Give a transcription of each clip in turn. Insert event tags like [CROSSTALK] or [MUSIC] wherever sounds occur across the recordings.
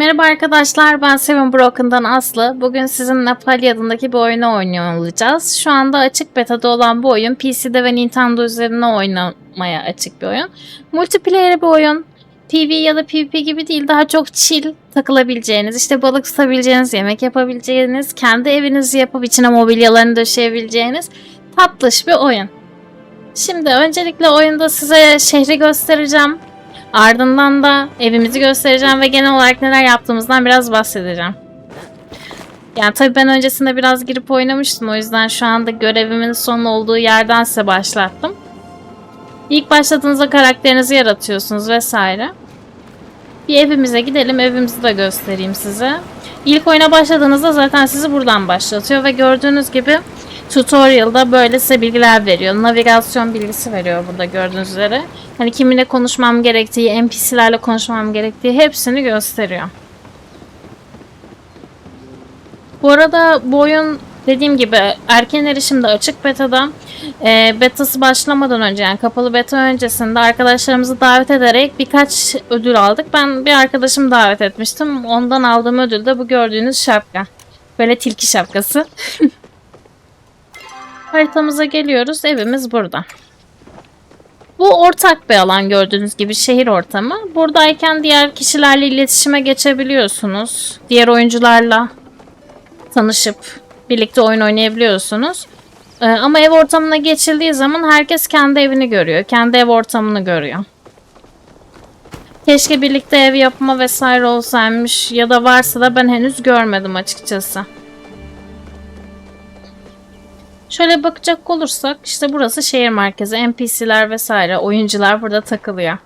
Merhaba arkadaşlar, ben Seven Broken'dan Aslı. Bugün sizinle Pali adındaki bir oyunu oynuyor olacağız. Şu anda açık beta'da olan bu oyun PC'de ve Nintendo üzerine oynamaya açık bir oyun. Multiplayer bir oyun. PvE ya da PvP gibi değil, daha çok chill takılabileceğiniz, işte balık tutabileceğiniz, yemek yapabileceğiniz, kendi evinizi yapıp içine mobilyalarını döşeyebileceğiniz tatlış bir oyun. Şimdi öncelikle oyunda size şehri göstereceğim. Ardından da evimizi göstereceğim ve genel olarak neler yaptığımızdan biraz bahsedeceğim. Yani tabii ben öncesinde biraz girip oynamıştım. O yüzden şu anda görevimin son olduğu yerden size başlattım. İlk başladığınızda karakterinizi yaratıyorsunuz vesaire. Bir evimize gidelim. Evimizi de göstereyim size. İlk oyuna başladığınızda zaten sizi buradan başlatıyor ve gördüğünüz gibi tutorial'da böyle size bilgiler veriyor. Navigasyon bilgisi veriyor burada gördüğünüz üzere. Hani kiminle konuşmam gerektiği, NPC'lerle konuşmam gerektiği hepsini gösteriyor. Bu arada bu oyun dediğim gibi erken erişimde açık beta'da e, betası başlamadan önce yani kapalı beta öncesinde arkadaşlarımızı davet ederek birkaç ödül aldık. Ben bir arkadaşımı davet etmiştim. Ondan aldığım ödül de bu gördüğünüz şapka. Böyle tilki şapkası. [LAUGHS] Haritamıza geliyoruz. Evimiz burada. Bu ortak bir alan gördüğünüz gibi şehir ortamı. Buradayken diğer kişilerle iletişime geçebiliyorsunuz. Diğer oyuncularla tanışıp birlikte oyun oynayabiliyorsunuz. Ee, ama ev ortamına geçildiği zaman herkes kendi evini görüyor. Kendi ev ortamını görüyor. Keşke birlikte ev yapma vesaire olsaymış ya da varsa da ben henüz görmedim açıkçası. Şöyle bakacak olursak işte burası şehir merkezi. NPC'ler vesaire oyuncular burada takılıyor.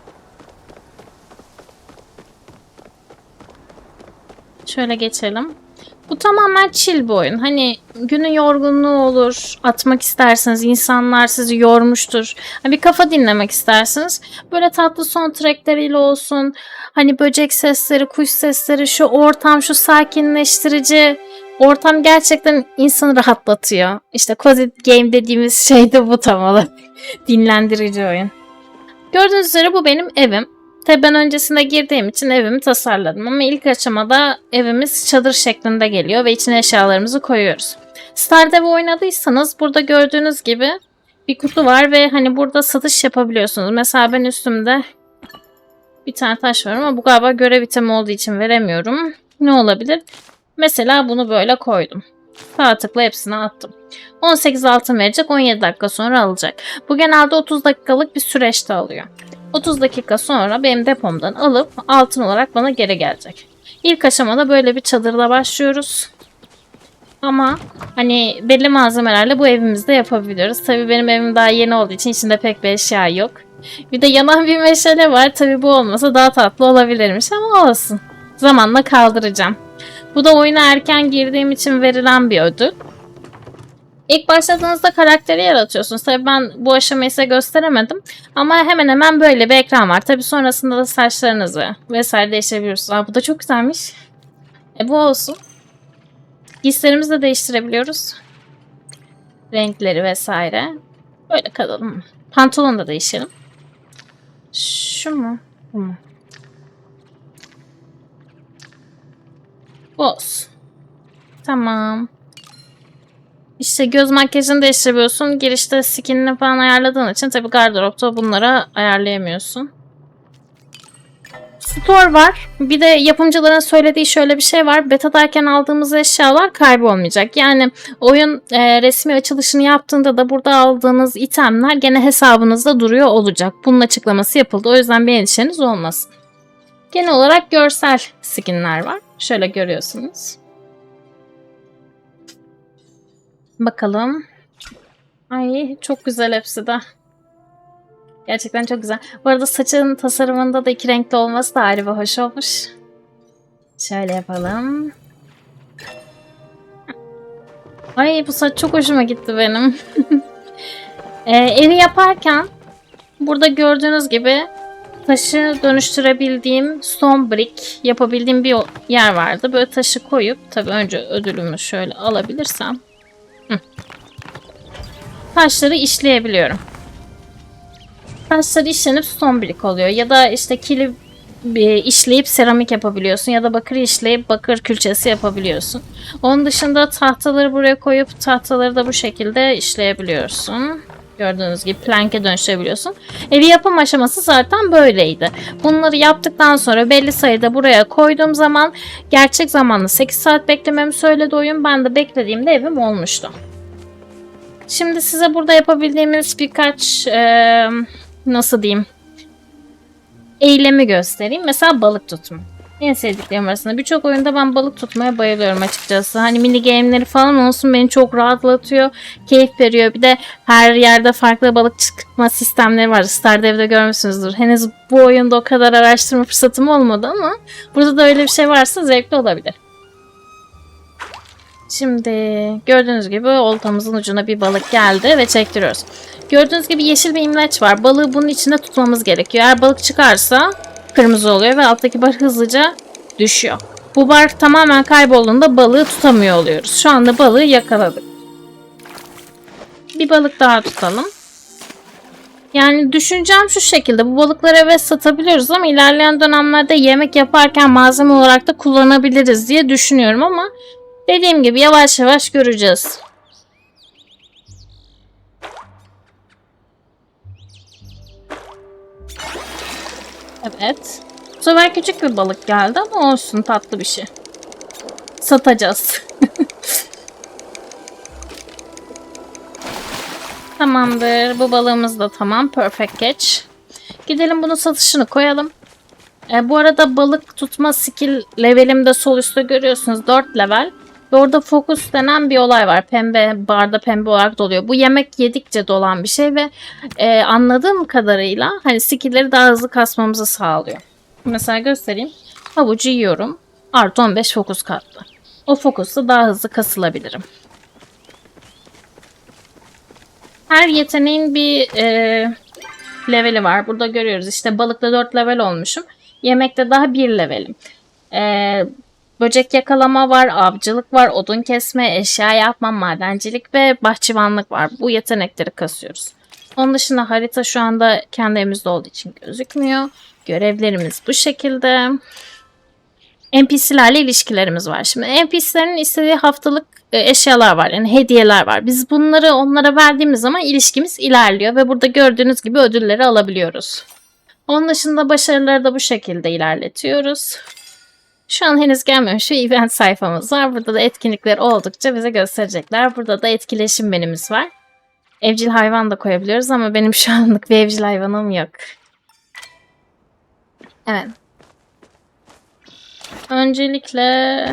Şöyle geçelim. Bu tamamen chill bir oyun. Hani günün yorgunluğu olur, atmak isterseniz, insanlar sizi yormuştur. Hani bir kafa dinlemek istersiniz. Böyle tatlı soundtrackleriyle olsun. Hani böcek sesleri, kuş sesleri, şu ortam, şu sakinleştirici ortam gerçekten insanı rahatlatıyor. İşte cozy game dediğimiz [LAUGHS] şey de bu tam olarak. Dinlendirici oyun. Gördüğünüz üzere bu benim evim. Tabi ben öncesinde girdiğim için evimi tasarladım ama ilk aşamada evimiz çadır şeklinde geliyor ve içine eşyalarımızı koyuyoruz. Stardew oynadıysanız burada gördüğünüz gibi bir kutu var ve hani burada satış yapabiliyorsunuz. Mesela ben üstümde bir tane taş var ama bu galiba görev itemi olduğu için veremiyorum. Ne olabilir? Mesela bunu böyle koydum. Sağ tıkla hepsini attım. 18 altın verecek 17 dakika sonra alacak. Bu genelde 30 dakikalık bir süreçte alıyor. 30 dakika sonra benim depomdan alıp altın olarak bana geri gelecek. İlk aşamada böyle bir çadırla başlıyoruz. Ama hani belli malzemelerle bu evimizde yapabiliyoruz. Tabii benim evim daha yeni olduğu için içinde pek bir eşya yok. Bir de yanan bir meşale var. Tabii bu olmasa daha tatlı olabilirmiş ama olsun. Zamanla kaldıracağım. Bu da oyuna erken girdiğim için verilen bir ödül. İlk başladığınızda karakteri yaratıyorsunuz. Tabii ben bu aşamayı size gösteremedim. Ama hemen hemen böyle bir ekran var. Tabii sonrasında da saçlarınızı vesaire değiştirebiliyorsunuz. Aa, bu da çok güzelmiş. E bu olsun. Giysilerimizi de değiştirebiliyoruz. Renkleri vesaire. Böyle kalalım. Pantolonu da değişelim. Şu mu? Bu mu? Olsun. Tamam. İşte göz makyajını değiştirebiliyorsun. Girişte skinini falan ayarladığın için tabi gardıropta bunlara ayarlayamıyorsun. Store var. Bir de yapımcıların söylediği şöyle bir şey var. Beta'dayken aldığımız eşyalar kaybolmayacak. Yani oyun e, resmi açılışını yaptığında da burada aldığınız itemler gene hesabınızda duruyor olacak. Bunun açıklaması yapıldı. O yüzden bir endişeniz olmasın. Genel olarak görsel skinler var. Şöyle görüyorsunuz. Bakalım. Ay çok güzel hepsi de. Gerçekten çok güzel. Bu arada saçın tasarımında da iki renkli olması da ayrı bir hoş olmuş. Şöyle yapalım. Ay bu saç çok hoşuma gitti benim. [LAUGHS] ee, evi yaparken burada gördüğünüz gibi taşı dönüştürebildiğim stone brick yapabildiğim bir yer vardı. Böyle taşı koyup tabii önce ödülümü şöyle alabilirsem Hı. taşları işleyebiliyorum. Taşları işlenip stone brick oluyor ya da işte kili bir işleyip seramik yapabiliyorsun ya da bakır işleyip bakır külçesi yapabiliyorsun. Onun dışında tahtaları buraya koyup tahtaları da bu şekilde işleyebiliyorsun. Gördüğünüz gibi plank'e dönüştürebiliyorsun. Evi yapım aşaması zaten böyleydi. Bunları yaptıktan sonra belli sayıda buraya koyduğum zaman gerçek zamanlı 8 saat beklememi söyledi oyun. Ben de beklediğimde evim olmuştu. Şimdi size burada yapabildiğimiz birkaç eee, nasıl diyeyim eylemi göstereyim. Mesela balık tutma. En sevdiklerim arasında. Birçok oyunda ben balık tutmaya bayılıyorum açıkçası. Hani mini game'leri falan olsun beni çok rahatlatıyor. Keyif veriyor. Bir de her yerde farklı balık çıkma sistemleri var. Stardew'de görmüşsünüzdür. Henüz bu oyunda o kadar araştırma fırsatım olmadı ama burada da öyle bir şey varsa zevkli olabilir. Şimdi gördüğünüz gibi oltamızın ucuna bir balık geldi ve çektiriyoruz. Gördüğünüz gibi yeşil bir imleç var. Balığı bunun içinde tutmamız gerekiyor. Eğer balık çıkarsa kırmızı oluyor ve alttaki bar hızlıca düşüyor. Bu bar tamamen kaybolduğunda balığı tutamıyor oluyoruz. Şu anda balığı yakaladık. Bir balık daha tutalım. Yani düşüncem şu şekilde. Bu balıkları eve satabiliyoruz ama ilerleyen dönemlerde yemek yaparken malzeme olarak da kullanabiliriz diye düşünüyorum ama dediğim gibi yavaş yavaş göreceğiz. Evet. Bu sefer küçük bir balık geldi ama olsun tatlı bir şey. Satacağız. [LAUGHS] Tamamdır. Bu balığımız da tamam. Perfect catch. Gidelim bunun satışını koyalım. E, bu arada balık tutma skill levelimde sol üstte görüyorsunuz 4 level. Orada fokus denen bir olay var. Pembe barda pembe olarak doluyor. Bu yemek yedikçe dolan bir şey ve e, anladığım kadarıyla hani skill'leri daha hızlı kasmamızı sağlıyor. Mesela göstereyim. Havucu yiyorum. Artı 15 fokus katlı. O fokusla daha hızlı kasılabilirim. Her yeteneğin bir e, leveli var. Burada görüyoruz işte balıkta 4 level olmuşum. Yemekte daha 1 levelim. E, böcek yakalama var, avcılık var, odun kesme, eşya yapma, madencilik ve bahçıvanlık var. Bu yetenekleri kasıyoruz. Onun dışında harita şu anda kendi elimizde olduğu için gözükmüyor. Görevlerimiz bu şekilde. NPC'lerle ilişkilerimiz var. Şimdi NPC'lerin istediği haftalık e, eşyalar var. Yani hediyeler var. Biz bunları onlara verdiğimiz zaman ilişkimiz ilerliyor ve burada gördüğünüz gibi ödülleri alabiliyoruz. Onun dışında başarıları da bu şekilde ilerletiyoruz. Şu an henüz gelmemiş bir event sayfamız var. Burada da etkinlikler oldukça bize gösterecekler. Burada da etkileşim menümüz var. Evcil hayvan da koyabiliyoruz ama benim şu anlık bir evcil hayvanım yok. Evet. Öncelikle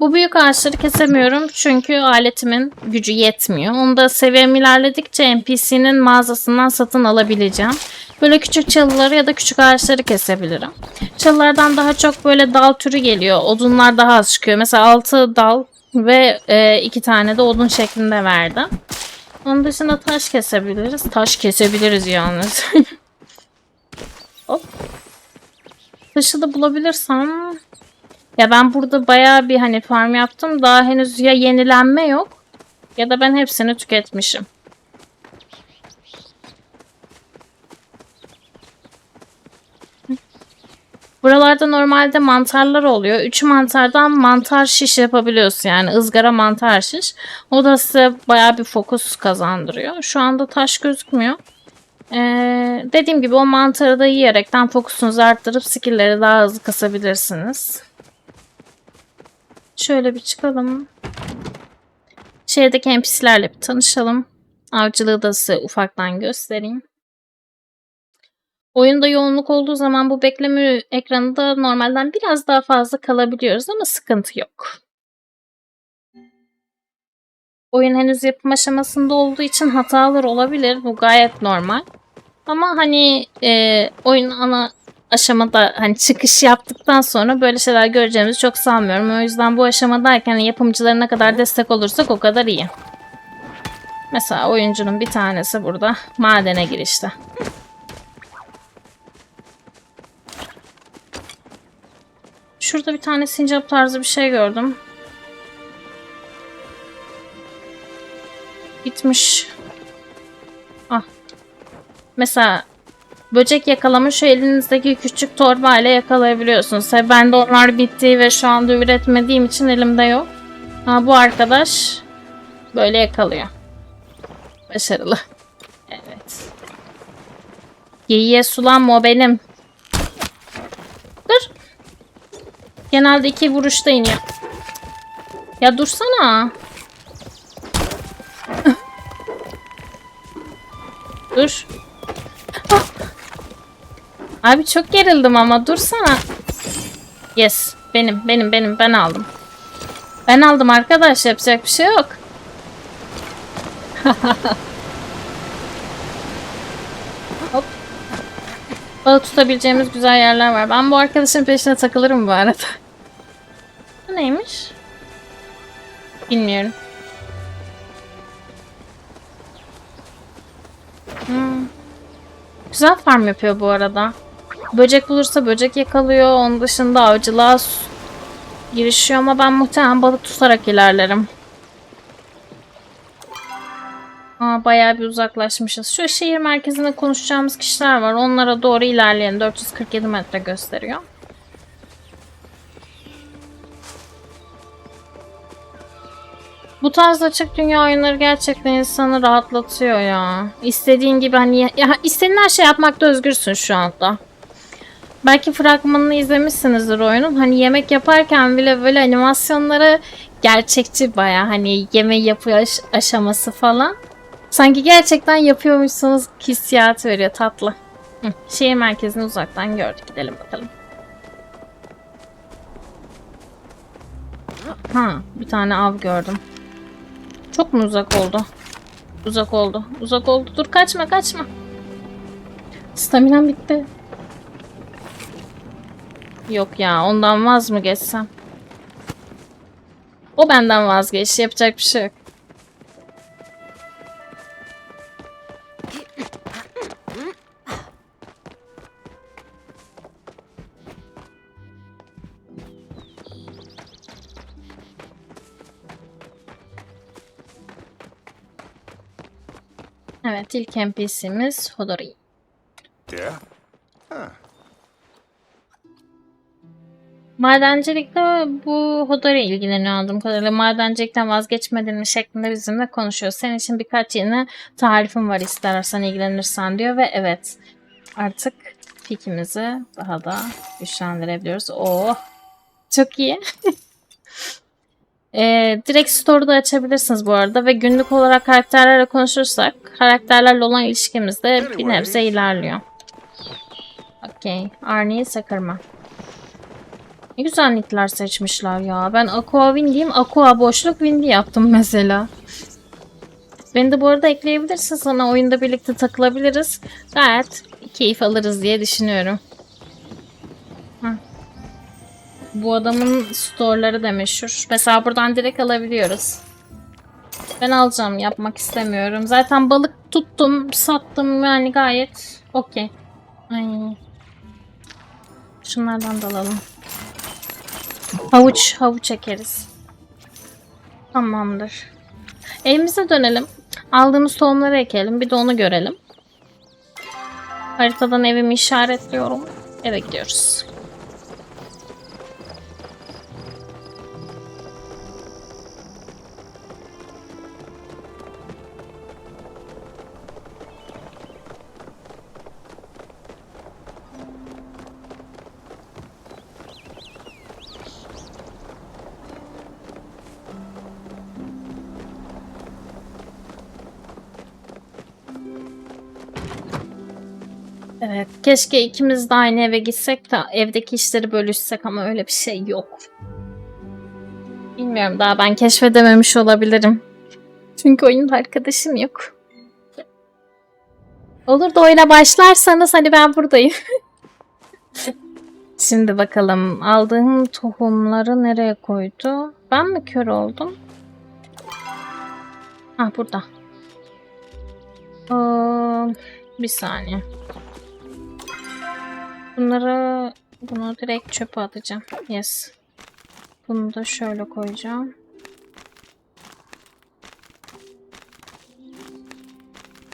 bu büyük ağaçları kesemiyorum çünkü aletimin gücü yetmiyor. Onu da seviyem ilerledikçe NPC'nin mağazasından satın alabileceğim. Böyle küçük çalıları ya da küçük ağaçları kesebilirim. Çalılardan daha çok böyle dal türü geliyor. Odunlar daha az çıkıyor. Mesela 6 dal ve 2 tane de odun şeklinde verdim. Onun dışında taş kesebiliriz. Taş kesebiliriz yalnız. [LAUGHS] Hop. Taşı da bulabilirsem ya ben burada bayağı bir hani farm yaptım. Daha henüz ya yenilenme yok ya da ben hepsini tüketmişim. Buralarda normalde mantarlar oluyor. Üç mantardan mantar şiş yapabiliyorsun. Yani ızgara mantar şiş. O da size bayağı bir fokus kazandırıyor. Şu anda taş gözükmüyor. Ee, dediğim gibi o mantarı da yiyerekten fokusunuzu arttırıp skillleri daha hızlı kasabilirsiniz. Şöyle bir çıkalım. Şehirdeki NPC'lerle bir tanışalım. Avcılığı da size ufaktan göstereyim. Oyunda yoğunluk olduğu zaman bu bekleme ekranında normalden biraz daha fazla kalabiliyoruz ama sıkıntı yok. Oyun henüz yapım aşamasında olduğu için hatalar olabilir. Bu gayet normal. Ama hani e, oyun ana aşamada hani çıkış yaptıktan sonra böyle şeyler göreceğimizi çok sanmıyorum. O yüzden bu aşamadayken yapımcılara ne kadar destek olursak o kadar iyi. Mesela oyuncunun bir tanesi burada madene girişte. Şurada bir tane sincap tarzı bir şey gördüm. Gitmiş. Ah. Mesela böcek yakalama şu elinizdeki küçük torbayla yakalayabiliyorsunuz. Tabii ben de onlar bitti ve şu anda üretmediğim için elimde yok. Ama bu arkadaş böyle yakalıyor. Başarılı. Evet. Geyiğe sulanma o benim. Dur. Genelde iki vuruşta iniyor. Ya dursana. [LAUGHS] Dur. Ah. Abi çok gerildim ama dursana. Yes. Benim, benim, benim. Ben aldım. Ben aldım arkadaş. Yapacak bir şey yok. [LAUGHS] Hop. Balık tutabileceğimiz güzel yerler var. Ben bu arkadaşın peşine takılırım bu arada. Bu neymiş? Bilmiyorum. Hmm. Güzel farm yapıyor bu arada. Böcek bulursa böcek yakalıyor. Onun dışında avcılığa girişiyor ama ben muhtemelen balık tutarak ilerlerim. Aa, bayağı bir uzaklaşmışız. Şu şehir merkezinde konuşacağımız kişiler var. Onlara doğru ilerleyelim. 447 metre gösteriyor. Bu tarz açık dünya oyunları gerçekten insanı rahatlatıyor ya. İstediğin gibi hani ya istediğin her şey yapmakta özgürsün şu anda. Belki fragmanını izlemişsinizdir oyunun. Hani yemek yaparken bile böyle animasyonları gerçekçi baya hani yemeği yapıyor aş- aşaması falan. Sanki gerçekten yapıyormuşsunuz hissiyatı veriyor tatlı. Hı, şehir merkezini uzaktan gördük. Gidelim bakalım. Ha, bir tane av gördüm. Çok mu uzak oldu? Uzak oldu. Uzak oldu. Dur kaçma kaçma. Staminam bitti. Yok ya ondan vaz mı geçsem? O benden vazgeçti. Yapacak bir şey yok. Evet ilk NPC'miz Hodori. Madencilikte bu Hodori ilgileniyor anladığım kadarıyla. Madencilikten vazgeçmedin mi şeklinde bizimle konuşuyor. Senin için birkaç yeni tarifim var istersen ilgilenirsen diyor ve evet artık fikimizi daha da güçlendirebiliyoruz. Oh çok iyi. [LAUGHS] Ee, direkt store'da açabilirsiniz bu arada ve günlük olarak karakterlerle konuşursak karakterlerle olan ilişkimiz de bir nebze ilerliyor. Okey. Arnie'yi sakırma. Ne güzel nickler seçmişler ya. Ben Aqua Win diyeyim. Aqua boşluk Windy yaptım mesela. Beni de bu arada ekleyebilirsin sana. Oyunda birlikte takılabiliriz. Gayet keyif alırız diye düşünüyorum. Bu adamın storeları da meşhur. Mesela buradan direkt alabiliyoruz. Ben alacağım. Yapmak istemiyorum. Zaten balık tuttum, sattım. Yani gayet okey. Ay. Şunlardan da alalım. Havuç, havuç ekeriz. Tamamdır. Evimize dönelim. Aldığımız tohumları ekelim. Bir de onu görelim. Haritadan evimi işaretliyorum. Eve gidiyoruz. Evet, keşke ikimiz de aynı eve gitsek de evdeki işleri bölüşsek ama öyle bir şey yok. Bilmiyorum daha ben keşfedememiş olabilirim. Çünkü oyun arkadaşım yok. Olur da oyuna başlarsanız hani ben buradayım. [LAUGHS] Şimdi bakalım aldığım tohumları nereye koydu? Ben mi kör oldum? Ah burada. Aa, bir saniye. Bunları bunu direkt çöpe atacağım. Yes. Bunu da şöyle koyacağım.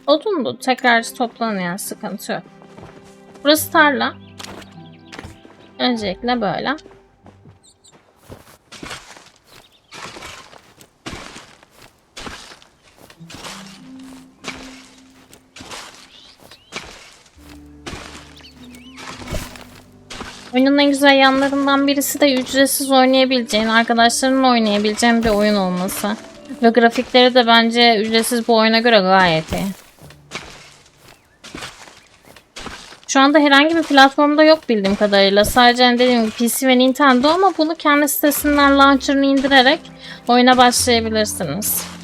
Odun da tekrar toplanıyor sıkıntı yok. Burası tarla. Öncelikle böyle. Oyunun en güzel yanlarından birisi de ücretsiz oynayabileceğin, arkadaşlarınla oynayabileceğin bir oyun olması. Ve grafikleri de bence ücretsiz bu oyuna göre gayet iyi. Şu anda herhangi bir platformda yok bildiğim kadarıyla. Sadece hani dediğim gibi PC ve Nintendo ama bunu kendi sitesinden launcher'ını indirerek oyuna başlayabilirsiniz.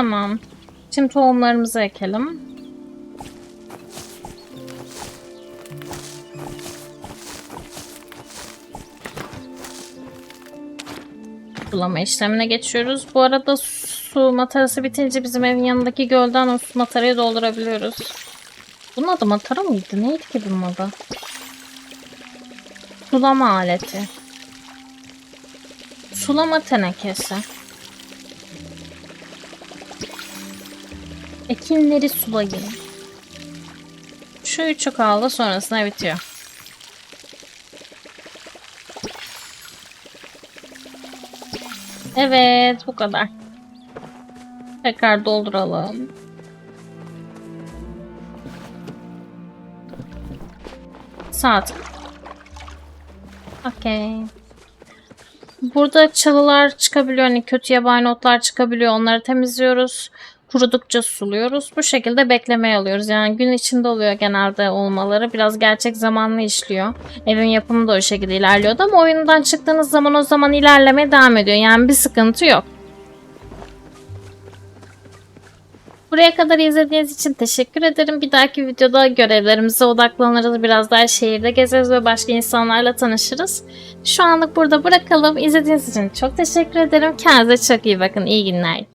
Tamam. Şimdi tohumlarımızı ekelim. Sulama işlemine geçiyoruz. Bu arada su matarası bitince bizim evin yanındaki gölden o su matarayı doldurabiliyoruz. Bunun adı matara mıydı? Neydi ki bunun adı? Sulama aleti. Sulama tenekesi. Ekinleri sulayın. Şu üçü kaldı sonrasında bitiyor. Evet bu kadar. Tekrar dolduralım. Saat. Okey. Burada çalılar çıkabiliyor. Hani kötü yabani otlar çıkabiliyor. Onları temizliyoruz. Kurudukça suluyoruz. Bu şekilde beklemeye alıyoruz. Yani gün içinde oluyor genelde olmaları. Biraz gerçek zamanlı işliyor. Evin yapımı da o şekilde ilerliyordu ama oyundan çıktığınız zaman o zaman ilerlemeye devam ediyor. Yani bir sıkıntı yok. Buraya kadar izlediğiniz için teşekkür ederim. Bir dahaki videoda görevlerimize odaklanırız. Biraz daha şehirde gezeriz ve başka insanlarla tanışırız. Şu anlık burada bırakalım. İzlediğiniz için çok teşekkür ederim. Kendinize çok iyi bakın. İyi günler.